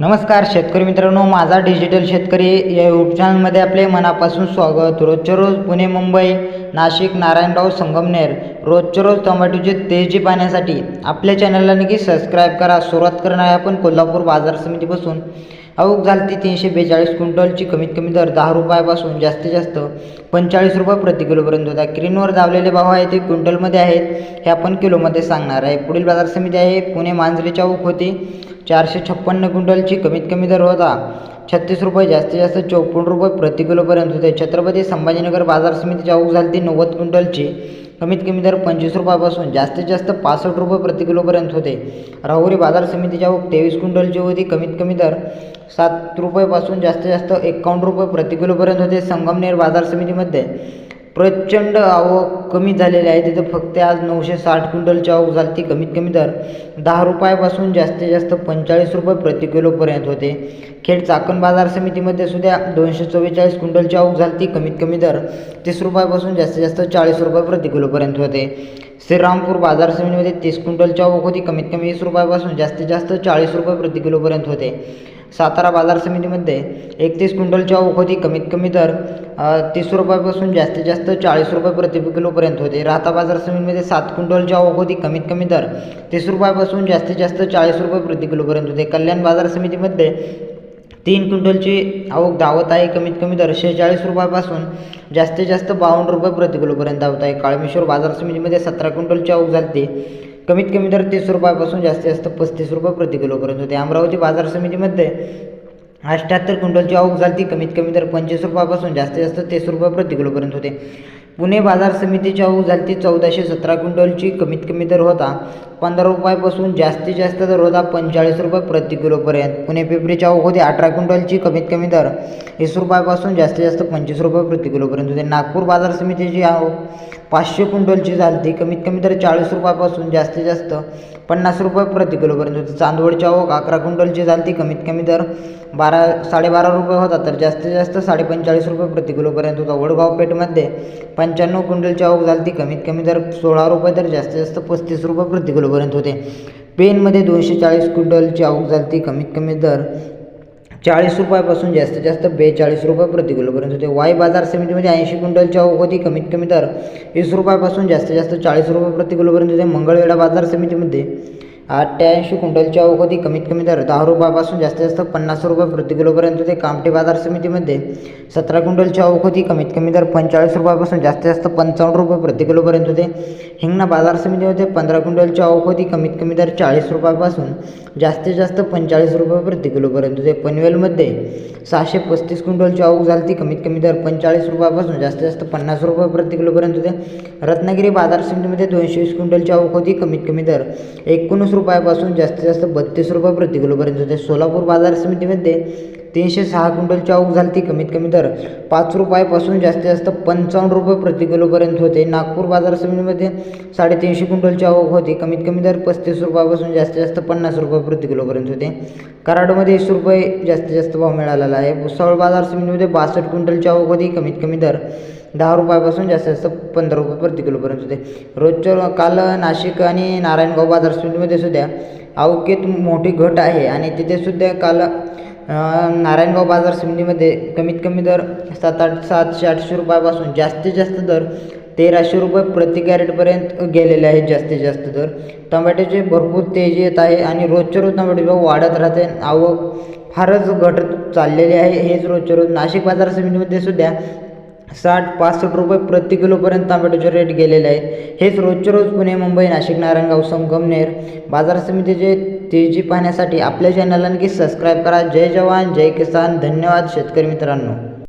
नमस्कार शेतकरी मित्रांनो माझा डिजिटल शेतकरी या यूट्यूब चॅनलमध्ये आपले मनापासून स्वागत. रोजच्या रोज पुणे मुंबई नाशिक नारायणराव संगमनेर रोजच्या रोज टोमॅटोची तेजी पाहण्यासाठी आपल्या चॅनलला नक्की सबस्क्राईब करा. सुरुवात करणार आहे आपण कोल्हापूर बाजार समितीपासून. आवक झाली तीनशे बेचाळीस क्विंटलची. कमीत कमी दर दहा रुपयापासून जास्तीत जास्त पंचेचाळीस रुपये प्रति किलोपर्यंत होता. क्रीनवर दावलेले भाव आहे ते क्विंटलमध्ये आहेत हे आपण किलोमध्ये सांगणार आहे. पुढील बाजार समिती आहे पुणे मांजरीच्या उक होती. चारशे छप्पन्न क्विंटलची कमीत कमी दर होता. छत्तीस रुपये जास्तीत जास्त चौपन्न रुपये प्रति किलोपर्यंत होते. छत्रपती संभाजीनगर बाजार समितीची आवक झाली ती नव्वद क्विंटलची. कमीत कमी दर पंचवीस रुपयापासून जास्तीत जास्त पासष्ट रुपये प्रति किलोपर्यंत होते. राहुरी बाजार समितीच्या आवक तेवीस क्विंटलची होती. कमीत कमी दर सात रुपयापासून जास्तीत जास्त एकावन्न रुपये प्रति किलोपर्यंत होते. संगमनेर बाजार समितीमध्ये प्रचंड आवक कमी झालेली आहे. तिथं फक्त आज नऊशे साठ क्विंटलची आवक झाली. ती कमीत कमी दर दहा रुपयापासून जास्तीत जास्त पंचेचाळीस रुपये प्रति किलोपर्यंत होते. खेड चाकण बाजार समितीमध्ये सुद्धा दोनशे चव्वेचाळीस क्विंटलची आवक झाली. ती कमीत कमी दर तीस रुपयापासून जास्तीत जास्त चाळीस रुपये प्रति किलोपर्यंत होते. श्रीरामपूर बाजार समितीमध्ये तीस क्विंटलची आवक होती. कमीत कमी वीस रुपयापासून जास्तीत जास्त चाळीस रुपये प्रति किलोपर्यंत होते. सातारा बाजार समितीमध्ये एकतीस क्विंटलच्या ओखोती होती कमीत कमी दर तीस रुपयापासून जास्तीत जास्त चाळीस रुपये प्रति किलोपर्यंत होते. राहता बाजार समितीमध्ये सात क्विंटलच्या ओखोती होती कमीत कमी दर तीस रुपयापासून जास्तीत जास्त चाळीस रुपये प्रति किलोपर्यंत होते. कल्याण बाजार समितीमध्ये तीन क्विंटलची आवक धावत आहे कमीत कमी दर शेहेचाळीस रुपयापासून जास्तीत जास्त बावन्न रुपये प्रति किलोपर्यंत धावत आहे काळमेश्वर बाजार समितीमध्ये सतरा क्विंटलची आवक झाली कमीत कमी दर तीस रुपयापासून जास्तीत जास्त पस्तीस रुपये प्रति किलोपर्यंत होते. अमरावती बाजार समितीमध्ये अठ्ठ्याहत्तर क्विंटलची आवक झाली कमीत कमी दर पंचवीस रुपयापासून जास्तीत जास्त तीस रुपये प्रति किलोपर्यंत होते. पुणे बाजार समितीची आवक झाली चौदाशे सतरा क्विंटलची कमीत कमी दर होता. पंधरा रुपयापासून जास्तीत जास्त दर होता. पंचेचाळीस रुपये प्रति किलोपर्यंत पुणे पिपरीची आवक होती. अठरा क्विंटलची कमीत कमी दर वीस रुपयापासून जास्तीत जास्त पंचवीस रुपये प्रति किलोपर्यंत होते. नागपूर बाजार समितीची पाचशे क्विंटलची झालती कमीत कमी तर चाळीस रुपयापासून जास्तीत जास्त पन्नास रुपये प्रति किलोपर्यंत होती. चांदवडची आवक अकरा क्विंटलची चालती कमीत कमी दर बारा साडेबारा रुपये होता तर जास्तीत जास्त साडेपंचाळीस रुपये प्रति किलोपर्यंत होता. वडगाव पेठमध्ये पंच्याण्णव क्विंटलची आवक झालती कमीत कमी दर सोळा रुपये तर जास्तीत जास्त पस्तीस रुपये प्रति किलोपर्यंत होते. पेनमध्ये दोनशे चाळीस क्विंटलची आवक झालती कमीत कमी दर चाळीस रुपयापासून जास्तीत जास्त बेचाळीस रुपये प्रति किलोपर्यंत होते वाई बाजार समितीमध्ये ऐंशी क्विंटलच्या होती कमीत कमी दर वीस रुपयापासून जास्तीत जास्त चाळीस रुपये प्रति किलोपर्यंत होते मंगळवेढा बाजार समितीमध्ये अठ्ठ्याऐंशी क्विंटलच्या आवक होती कमीत कमी दर दहा रुपयापासून जास्तीत जास्त पन्नास रुपये प्रति किलोपर्यंत होते कामठी बाजार समितीमध्ये सतरा क्विंटलची आवक होती कमीत कमी दर पंचेचाळीस रुपयापासून जास्तीत जास्त पंचावन्न रुपये प्रति किलोपर्यंत होते हिंगणा बाजार समितीमध्ये पंधरा क्विंटलच्या आवक होती कमीत कमी दर चाळीस रुपयापासून जास्तीत जास्त पंचेचाळीस रुपये प्रति किलोपर्यंत होते पनवेलमध्ये सहाशे पस्तीस क्विंटलची आवक झाली ती कमीत कमी दर पंचेचाळीस रुपयापासून जास्तीत जास्त पन्नास रुपये प्रति किलोपर्यंत होते रत्नागिरी बाजार समितीमध्ये दोनशे वीस क्विंटलची आवक होती. कमीत कमी दर एकोणीस रुपयापासून जास्तीत जास्त बत्तीस रुपये प्रति किलोपर्यंत होते. सोलापूर बाजार समितीमध्ये तीनशे सहा क्विंटलची आवक झाली ती कमीत कमी दर पाच रुपयापासून जास्तीत जास्त पंचावन्न रुपये प्रति किलोपर्यंत होते. नागपूर बाजार समितीमध्ये साडेतीनशे क्विंटलची आवक होती. कमीत कमी दर पस्तीस रुपयापासून जास्तीत जास्त पन्नास रुपये प्रति किलोपर्यंत होते. कराडमध्ये वीस रुपये जास्तीत जास्त भाव मिळालेला आहे. भुसावळ बाजार समितीमध्ये बासष्ट क्विंटलची आवक होती. कमीत कमी दर दहा रुपयापासून जास्तीत जास्त पंधरा रुपये प्रति किलोपर्यंत होते. रोजच्या काल नाशिक आणि नारायणगाव बाजार समितीमध्ये सुद्धा आवकेत मोठी घट आहे. आणि तिथे सुद्धा काल नारायणगाव बाजार समितीमध्ये कमीत कमी दर सात आठ सातशे आठशे रुपयापासून जास्तीत जास्त दर तेराशे रुपये प्रति कॅरेटपर्यंत गेलेले आहेत जास्तीत जास्त दर. टमाट्याचे भरपूर तेजी येत आहे आणि रोजच्या रोज टमाटे वाढत राहते. आवक फारच घटत चाललेली आहे. हेच रोजच्या रोज नाशिक बाजार समितीमध्ये सुद्धा साठ पासष्ट रुपये प्रति किलोपर्यंत टमाट्याचे रेट गेलेले आहेत. हेच रोजच्या रोज पुणे मुंबई नाशिक नारायणगाव संगमनेर बाजार समितीचे तेजी पाहण्यासाठी आपल्या चॅनलला नक्की सबस्क्राईब करा. जय जवान जय किसान. धन्यवाद शेतकरी मित्रांनो.